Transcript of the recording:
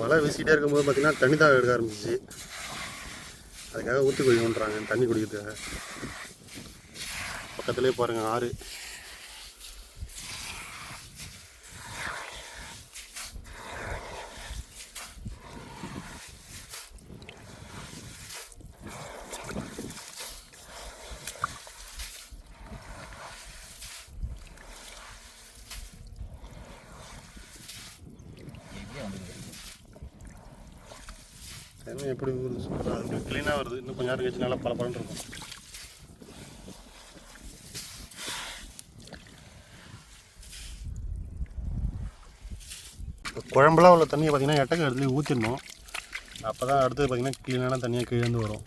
வலை வீசிக்கிட்டே இருக்கும்போது பார்த்திங்கன்னா தண்ணி தான் எடுக்க ஆரம்பிச்சிச்சு. அதுக்காக ஊற்றி குடிக்கணுன்றாங்க தண்ணி குடிக்கிறதுக்காக. பக்கத்துலேயே பாருங்கள் ஆறு. தண்ணி எப்படி ஊறுது? சூப்பராக இருக்குது க்ளீனாக வருது. இன்னும் கொஞ்சம் நேரம் கழிச்சு நல்லா பல இருக்கும். இப்போ குழம்புலாம் உள்ள தண்ணியை பார்த்தீங்கன்னா எட்டக்க இடத்துல ஊற்றிடணும் அப்போ தான் அடுத்தது பார்த்திங்கன்னா க்ளீனான தண்ணியாக கீழேந்து வரும்.